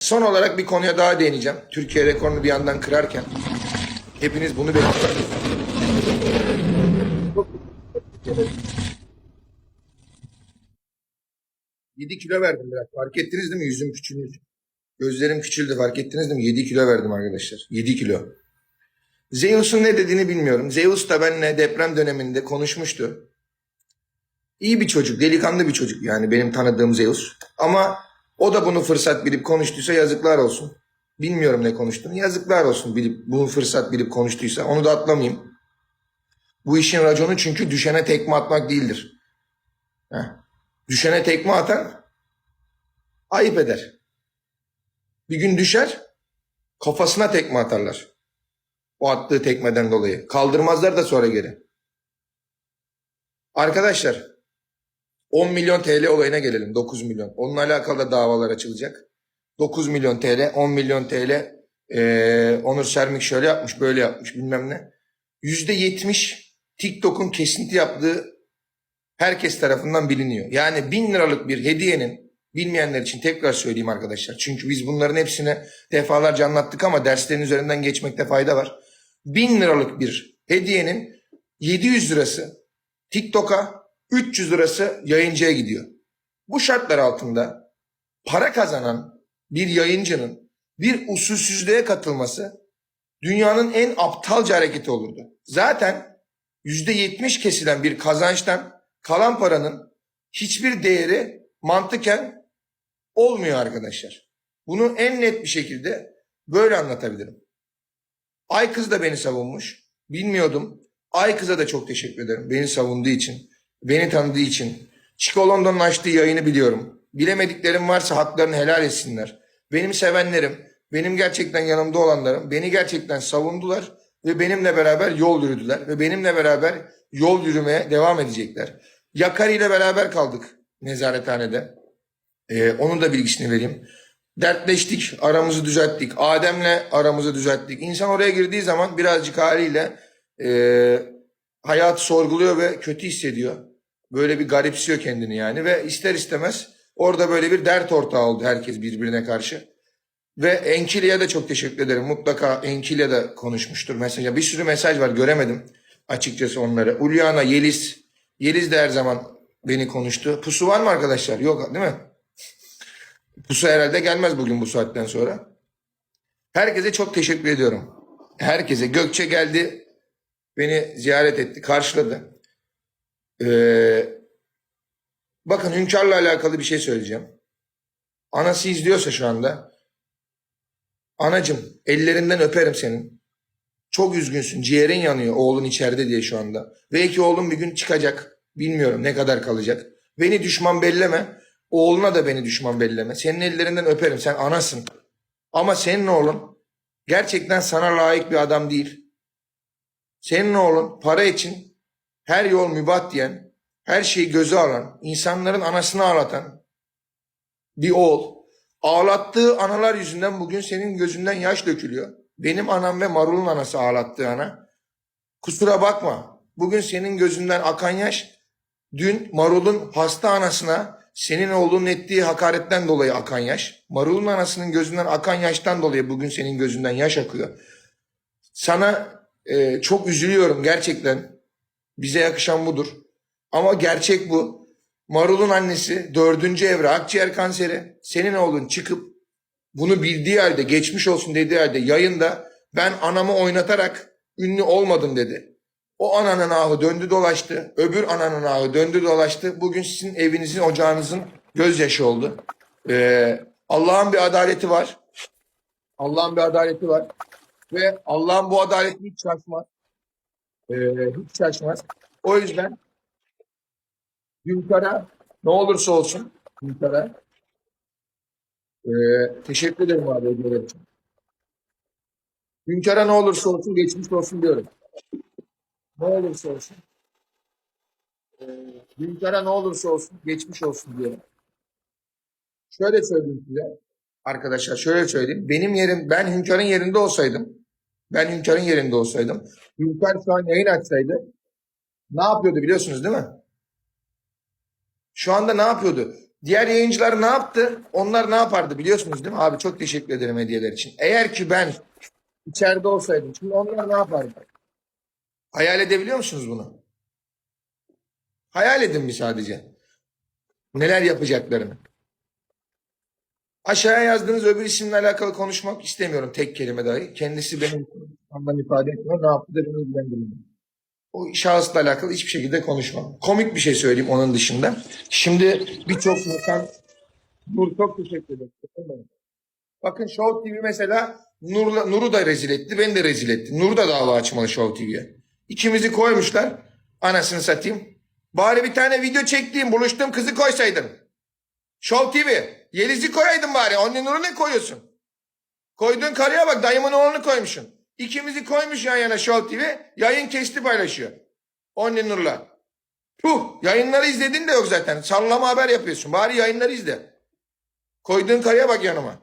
Son olarak bir konuya daha değineceğim. Türkiye rekorunu bir yandan kırarken. Hepiniz bunu bekliyorsunuz. 7 kilo verdim biraz. Fark ettiniz değil mi? Yüzüm küçülmüş. Gözlerim küçüldü. Fark ettiniz değil mi? 7 kilo verdim arkadaşlar. 7 kilo. Zeus'un ne dediğini bilmiyorum. Zeus da benimle deprem döneminde konuşmuştu. İyi bir çocuk, delikanlı bir çocuk yani benim tanıdığım Zeus. Ama o da bunu fırsat bilip konuştuysa yazıklar olsun. Bilmiyorum ne konuştuğunu. Yazıklar olsun bilip bunu fırsat bilip konuştuysa. Onu da atlamayayım. Bu işin raconu çünkü düşene tekme atmak değildir. Heh. Düşene tekme atan ayıp eder. Bir gün düşer, kafasına tekme atarlar. O attığı tekmeden dolayı. Kaldırmazlar da sonra geri. Arkadaşlar 10 milyon TL olayına gelelim. 9 milyon. Onunla alakalı da davalar açılacak. 9 milyon TL, 10 milyon TL eee, Onur Sermik şöyle yapmış, böyle yapmış bilmem ne. %70 TikTok'un kesinti yaptığı herkes tarafından biliniyor. Yani 1000 liralık bir hediyenin bilmeyenler için tekrar söyleyeyim arkadaşlar. Çünkü biz bunların hepsini defalarca anlattık ama derslerin üzerinden geçmekte fayda var. 1000 liralık bir hediyenin 700 lirası TikTok'a 300 lirası yayıncıya gidiyor. Bu şartlar altında para kazanan bir yayıncının bir usulsüzlüğe katılması dünyanın en aptalca hareketi olurdu. Zaten %70 kesilen bir kazançtan kalan paranın hiçbir değeri mantıken olmuyor arkadaşlar. Bunu en net bir şekilde böyle anlatabilirim. Aykız da beni savunmuş. Bilmiyordum. Aykız'a da çok teşekkür ederim. Beni savunduğu için, beni tanıdığı için. Chico London'un açtığı yayını biliyorum. Bilemediklerim varsa haklarını helal etsinler. Benim sevenlerim, benim gerçekten yanımda olanlarım beni gerçekten savundular ve benimle beraber yol yürüdüler ve benimle beraber yol yürümeye devam edecekler. Yakari ile beraber kaldık nezarethanede. Ee, onun da bilgisini vereyim. Dertleştik, aramızı düzelttik. Adem'le aramızı düzelttik. İnsan oraya girdiği zaman birazcık haliyle e, hayatı sorguluyor ve kötü hissediyor. Böyle bir garipsiyor kendini yani ve ister istemez orada böyle bir dert ortağı oldu herkes birbirine karşı. Ve Enkili'ye de çok teşekkür ederim. Mutlaka Enkili'ye de konuşmuştur mesela. Bir sürü mesaj var göremedim açıkçası onları. Ulyana, Yeliz. Yeliz de her zaman beni konuştu. Pusu var mı arkadaşlar? Yok değil mi? Pusu herhalde gelmez bugün bu saatten sonra. Herkese çok teşekkür ediyorum. Herkese. Gökçe geldi. Beni ziyaret etti. Karşıladı. Ee, bakın Hünkâr'la alakalı bir şey söyleyeceğim. Anası izliyorsa şu anda. Anacım ellerinden öperim senin. Çok üzgünsün. Ciğerin yanıyor oğlun içeride diye şu anda. Belki oğlum bir gün çıkacak. Bilmiyorum ne kadar kalacak. Beni düşman belleme. Oğluna da beni düşman belleme. Senin ellerinden öperim. Sen anasın. Ama senin oğlun gerçekten sana layık bir adam değil. Senin oğlun para için her yol mübat diyen, her şeyi göze alan, insanların anasını ağlatan bir oğul. Ağlattığı analar yüzünden bugün senin gözünden yaş dökülüyor. Benim anam ve Marul'un anası ağlattığı ana. Kusura bakma. Bugün senin gözünden akan yaş, dün Marul'un hasta anasına senin oğlunun ettiği hakaretten dolayı akan yaş. Marul'un anasının gözünden akan yaştan dolayı bugün senin gözünden yaş akıyor. Sana e, çok üzülüyorum gerçekten. Bize yakışan budur. Ama gerçek bu. Marul'un annesi dördüncü evre akciğer kanseri. Senin oğlun çıkıp bunu bildiği halde geçmiş olsun dediği halde yayında ben anamı oynatarak ünlü olmadım dedi. O ananın ahı döndü dolaştı. Öbür ananın ahı döndü dolaştı. Bugün sizin evinizin ocağınızın gözyaşı oldu. Ee, Allah'ın bir adaleti var. Allah'ın bir adaleti var. Ve Allah'ın bu adaleti hiç şaşmaz. Ee, hiç şaşmaz. O yüzden Hünkara ne olursa olsun Hünkara ee, teşekkür ederim abi hediyeler için. Hünkara ne olursa olsun geçmiş olsun diyorum. Ne olursa olsun. Ee, Hünkara ne olursa olsun geçmiş olsun diyorum. Şöyle söyleyeyim size arkadaşlar şöyle söyleyeyim. Benim yerim ben Hünkar'ın yerinde olsaydım ben Hünkar'ın yerinde olsaydım Hünkar şu an yayın açsaydı ne yapıyordu biliyorsunuz değil mi? Şu anda ne yapıyordu? Diğer yayıncılar ne yaptı? Onlar ne yapardı biliyorsunuz değil mi? Abi çok teşekkür ederim hediyeler için. Eğer ki ben içeride olsaydım şimdi onlar ne yapardı? Hayal edebiliyor musunuz bunu? Hayal edin bir sadece. Neler yapacaklarını. Aşağıya yazdığınız öbür isimle alakalı konuşmak istemiyorum tek kelime dahi. Kendisi benim anlam ifade etmiyor. Ne yaptı da beni ilgilendirmiyor. O şahısla alakalı hiçbir şekilde konuşmam. Komik bir şey söyleyeyim onun dışında. Şimdi birçok insan Nur çok teşekkür ederim. Bakın Show TV mesela Nur'la, Nur'u da rezil etti, beni de rezil etti. Nur da dava açmalı Show TV'ye. İkimizi koymuşlar. Anasını satayım. Bari bir tane video çektiğim, buluştuğum kızı koysaydın. Show TV. Yeliz'i koyaydın bari. Onun Nur'u ne koyuyorsun? Koyduğun karıya bak dayımın oğlunu koymuşsun. İkimizi koymuş yan yana Show TV. Yayın kesti paylaşıyor. Onun Nur'la. Puh yayınları izledin de yok zaten. Sallama haber yapıyorsun. Bari yayınları izle. Koyduğun karıya bak yanıma.